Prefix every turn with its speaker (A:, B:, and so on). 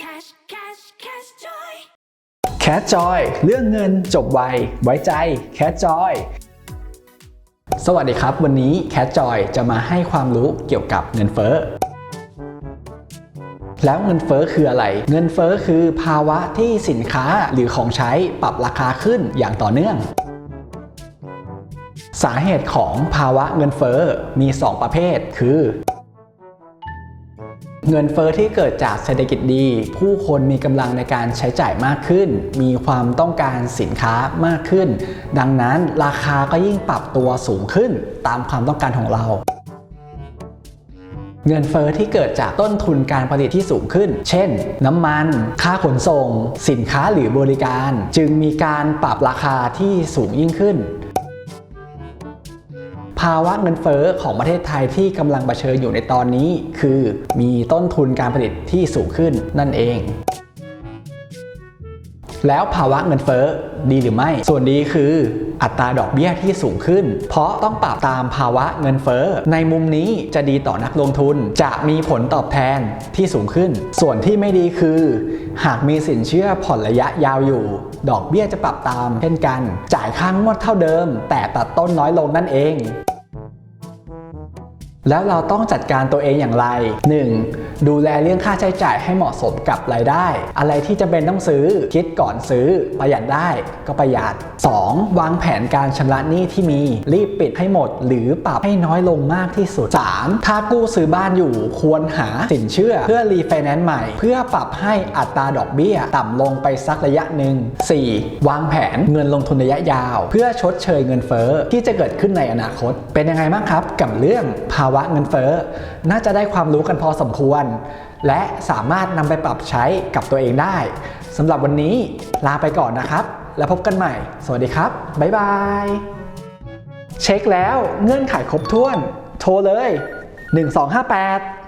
A: Cash, cash, cash joy.
B: แค t จอยเรื่องเงินจบไว ไว้ใจแค t จอยสวัสดีครับ วันนี้แค t จอยจะมาให้ความรู้เกี่ยวกับเงินเฟ้อแล้วเงินเฟ้อคืออะไร เงินเฟ้อคือภาวะที่สินค้าหรือของใช้ปรับราคาขึ้นอย่างต่อเนื่อง สาเหตุของภาวะเงินเฟ้อมี 2 ประเภทคือ เงินเฟอ้อที่เกิดจากเศรษฐกิจดี ผู้คนมีกำลังในการใช้จ่ายมากขึ้น มีความต้องการสินค้ามากขึ้น ดังนั้นราคาก็ยิ่งปรับตัวสูงขึ้นตามความต้องการของเราเงินเฟอ้อที่เกิดจากต้นทุนการผลิตที่สูงขึ้น เช่น น้ำมัน ค่าขนส่ง สินค้าหรือบริการ จึงมีการปรับราคาที่สูงยิ่งขึ้นาวะเงินเฟ้อของประเทศไทยที่กำลังเผชิญอยู่ในตอนนี้ คือมีต้นทุนการผลิตที่สูงขึ้นนั่นเองแล้วภาวะเงินเฟ้อดีหรือไม่ ส่วนดีคืออัตราดอกเบี้ยที่สูงขึ้น เพราะต้องปรับตามภาวะเงินเฟ้อ ในมุมนี้จะดีต่อนักลงทุน จะมีผลตอบแทนที่สูงขึ้น ส่วนที่ไม่ดีคือ หากมีสินเชื่อผ่อนระยะยาวอยู่ ดอกเบี้ยจะปรับตามเช่นกัน จ่ายค่างวดเท่าเดิม แต่ตัดต้นน้อยลงนั่นเอง แล้วเราต้องจัดการตัวเองอย่างไร 1. ดูแลเรื่องค่าใช้จ่ายให้เหมาะสมกับรายได้ อะไรที่จะเป็นต้องซื้อ คิดก่อนซื้อ ประหยัดได้ก็ประหยัด 2. วางแผนการชำระหนี้ที่มีรีบปิดให้หมด หรือปรับให้น้อยลงมากที่สุด 3. ถ้ากู้ซื้อบ้านอยู่ควรหาสินเชื่อ เพื่อรีไฟแนนซ์ใหม่ เพื่อปรับให้อัตราดอกเบี้ย ต่ำลงไปสักระยะหนึ่ง 4. วางแผนเงินลงทุนระยะยาว เพื่อชดเชยเงินเฟ้อที่จะเกิดขึ้นในอนาคต เป็นยังไงบ้างครับ กับเรื่องภาวะเงินเฟ้อ น่าจะได้ความรู้กันพอสมควร และสามารถนำไปปรับใช้กับตัวเองได้สำหรับวันนี้ลาไปก่อนนะครับ แล้วพบกันใหม่ สวัสดีครับ บ๊ายบาย เช็คแล้วเงื่อนไขครบถ้วน โทรเลย 1258